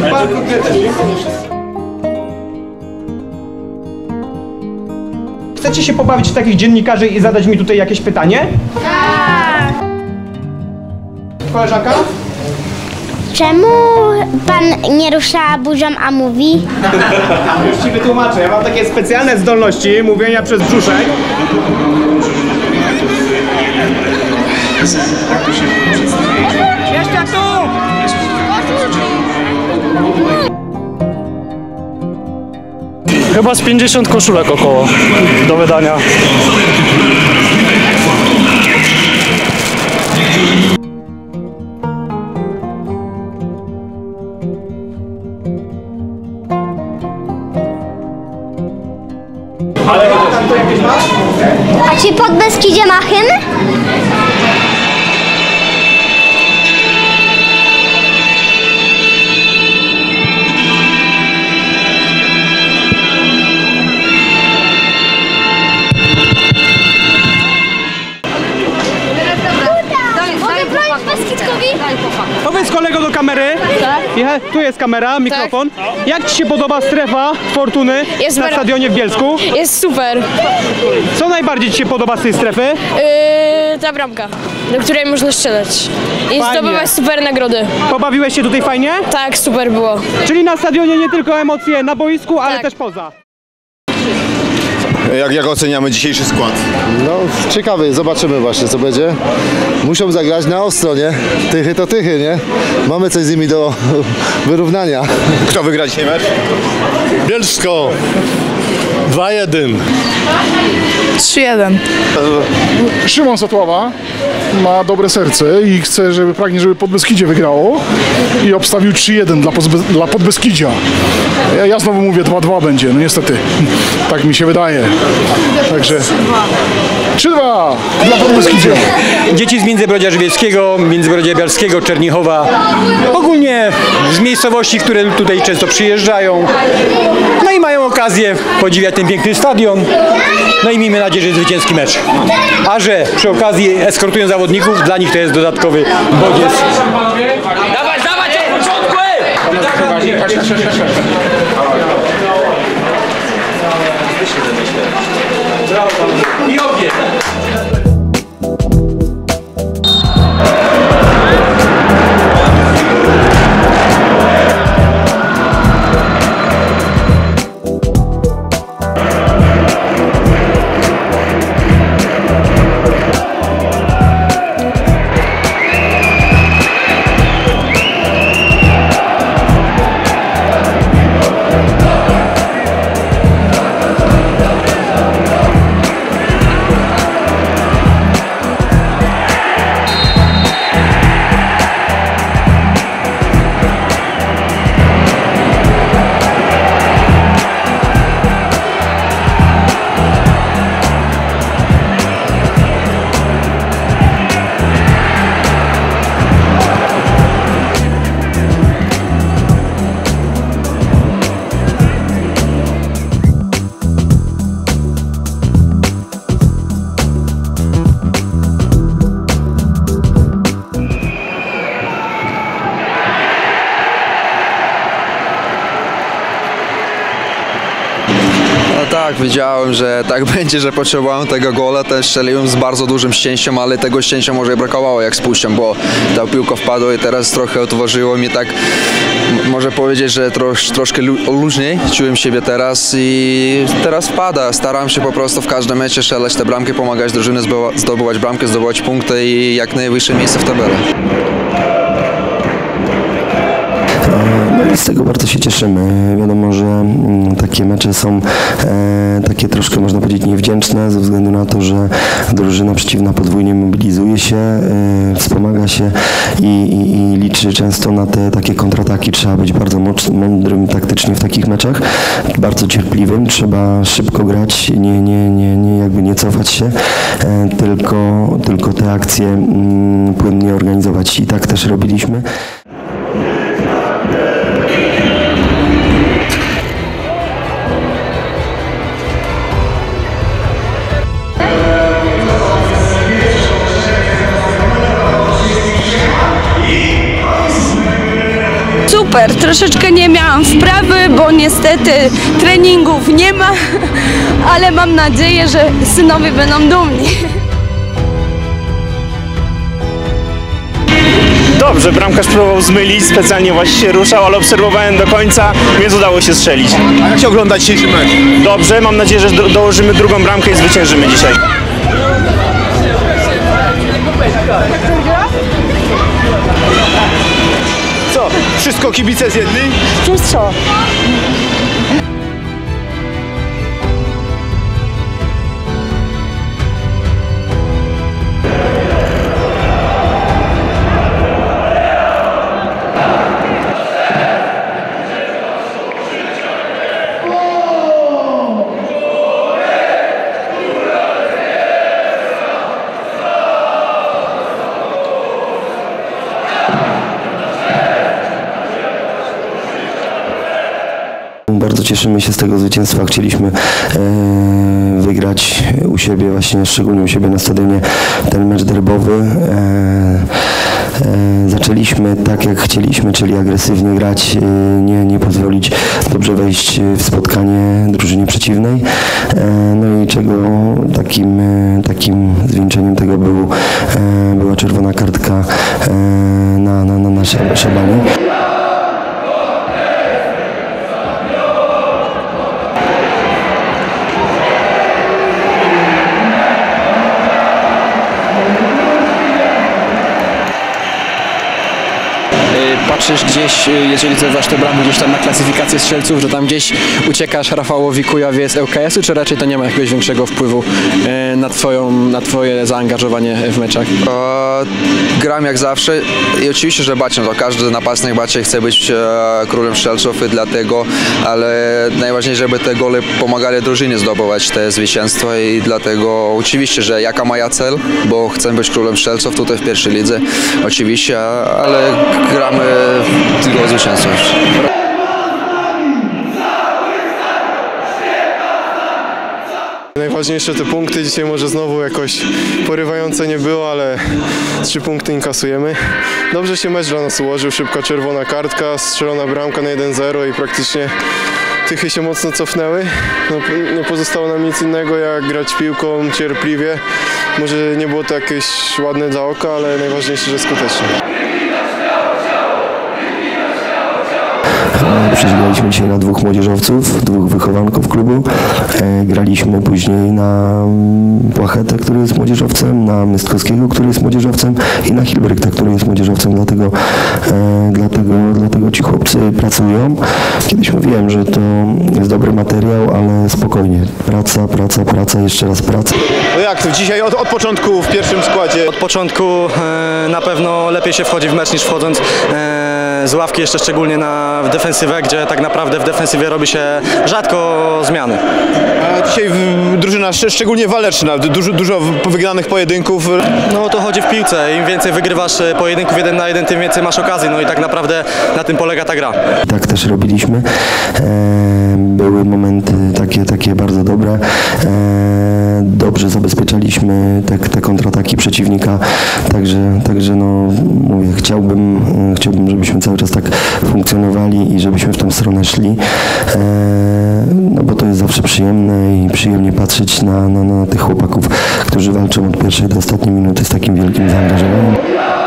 bardzo. Chcecie się pobawić w takich dziennikarzy i zadać mi tutaj jakieś pytanie? Tak! Koleżanka? Czemu pan nie rusza buzią, a mówi? Już ci wytłumaczę. Ja mam takie specjalne zdolności mówienia przez brzuszek. Jeszcze tu! Chyba z 50 koszulek około do wydania. A czy pod Beskidzie ma hymn? Kamery. Tak. Tu jest kamera, mikrofon. Jak ci się podoba strefa Fortuny Jest na stadionie w Bielsku? Jest super. Co najbardziej ci się podoba z tej strefy? Yy, ta bramka, do której można strzelać. I Fajnie. zdobywać super nagrody. Pobawiłeś się tutaj fajnie? Tak, super było. Czyli na stadionie nie tylko emocje na boisku, ale Tak. też poza. Jak, jak oceniamy dzisiejszy skład? No, ciekawy, zobaczymy właśnie co będzie. Muszą zagrać na ostro, nie? Tychy to tychy, nie? Mamy coś z nimi do wyrównania. Kto wygra dzisiaj mecz? Bielsko 2-1. 3-1. Szymon Satława ma dobre serce i chce, żeby pragnie, żeby Podbeskidzie wygrało i obstawił 3-1 dla, Podbe- dla Podbeskidzia. Ja, ja znowu mówię 2-2 będzie, no niestety. Tak mi się wydaje. Także 3-2 dla Podbeskidzia. Dzieci z Międzybrodzia Żywieckiego, Międzybrodzia Bialskiego, Czernichowa, ogólnie z miejscowości, które tutaj często przyjeżdżają. No i mają okazję podziwiać ten piękny stadion. No i miejmy nadzieję, że jest zwycięski mecz. A że przy okazji eskortują zawodników, dla nich to jest dodatkowy bodziec. Dawać, dawać od początku! I obie. Tak, wiedziałem, że tak będzie, że potrzebowałem tego gola, też strzeliłem z bardzo dużym szczęściem, ale tego szczęścia może brakowało jak spuszczam, bo ta piłka wpadła i teraz trochę otworzyło mi tak, może powiedzieć, że trosz, troszkę lu- luźniej czułem siebie teraz i teraz wpada. Staram się po prostu w każdym meczu strzelać te bramki, pomagać drużynie zdobywa- zdobywać bramkę, zdobywać punkty i jak najwyższe miejsce w tabeli. No z tego bardzo się cieszymy. Wiadomo, że mm, takie mecze są e, takie troszkę można powiedzieć niewdzięczne ze względu na to, że drużyna przeciwna podwójnie mobilizuje się, e, wspomaga się i, i, i liczy często na te takie kontrataki. Trzeba być bardzo mądrym taktycznie w takich meczach, bardzo cierpliwym, trzeba szybko grać, nie, nie, nie, nie jakby nie cofać się, e, tylko, tylko te akcje mm, płynnie organizować i tak też robiliśmy. Super. Troszeczkę nie miałam wprawy, bo niestety treningów nie ma, ale mam nadzieję, że synowie będą dumni. Dobrze, bramkarz próbował zmylić, specjalnie właśnie się ruszał, ale obserwowałem do końca, więc udało się strzelić. A jak się ogląda dzisiejszy mecz? Dobrze, mam nadzieję, że do- dołożymy drugą bramkę i zwyciężymy dzisiaj. Wszystko kibice zjedli? Wszystko. Bardzo cieszymy się z tego zwycięstwa. Chcieliśmy e, wygrać u siebie, właśnie szczególnie u siebie na stadionie ten mecz derbowy. E, e, zaczęliśmy tak jak chcieliśmy, czyli agresywnie grać, nie, nie pozwolić dobrze wejść w spotkanie drużynie przeciwnej. No i czego takim, takim zwieńczeniem tego był, była czerwona kartka na, na, na, na Szab- Szabanie. Patrzysz gdzieś, y, jeżeli zlewasz te bramy gdzieś tam na klasyfikację strzelców, że tam gdzieś uciekasz Rafałowi Kujawie z ŁKS-u, czy raczej to nie ma jakiegoś większego wpływu y, na, twoją, na twoje zaangażowanie w meczach? gram jak zawsze i oczywiście, że baczę to. Każdy napastnik baczy chce być e, królem strzelców i dlatego, ale najważniejsze, żeby te gole pomagali drużynie zdobywać te zwycięstwa i dlatego oczywiście, że jaka moja cel, bo chcę być królem strzelców tutaj w pierwszej lidze, oczywiście, ale gramy tylko o zwycięstwo. Najważniejsze te punkty. Dzisiaj może znowu jakoś porywające nie było, ale trzy punkty inkasujemy. Dobrze się mecz dla nas ułożył. Szybka czerwona kartka, strzelona bramka na 1-0 i praktycznie tychy się mocno cofnęły. No, nie pozostało nam nic innego jak grać piłką cierpliwie. Może nie było to jakieś ładne dla oka, ale najważniejsze, że skutecznie. Przegraliśmy dzisiaj na dwóch młodzieżowców, dwóch wychowanków klubu. E, Graliśmy później na mm, Płachetę, który jest młodzieżowcem, na Mystkowskiego, który jest młodzieżowcem i na Hilbrykta, który jest młodzieżowcem. Dlatego, e, dlatego, dlatego ci chłopcy pracują. Kiedyś mówiłem, że to jest dobry materiał, ale spokojnie. Praca, praca, praca, jeszcze raz praca. No jak to dzisiaj od, od początku w pierwszym składzie? Od początku e, na pewno lepiej się wchodzi w mecz niż wchodząc z ławki, jeszcze szczególnie na, defensywę, gdzie tak naprawdę w defensywie robi się rzadko zmiany. A dzisiaj drużyna szcz- szczególnie waleczna, dużo, dużo wygranych pojedynków. No to chodzi w piłce. Im więcej wygrywasz e, pojedynków jeden na jeden, tym więcej masz okazji. No i tak naprawdę na tym polega ta gra. Tak też robiliśmy. E, Były momenty takie, takie bardzo dobre. Dobrze zabezpieczaliśmy te, te kontrataki przeciwnika, także, także no, mówię, chciałbym, e, chciałbym, żebyśmy cały czas tak funkcjonowali i żebyśmy w tą stronę szli, e, no bo to jest zawsze przyjemne i przyjemnie patrzeć na, na, na tych chłopaków, którzy walczą od pierwszej do ostatniej minuty z takim wielkim zaangażowaniem.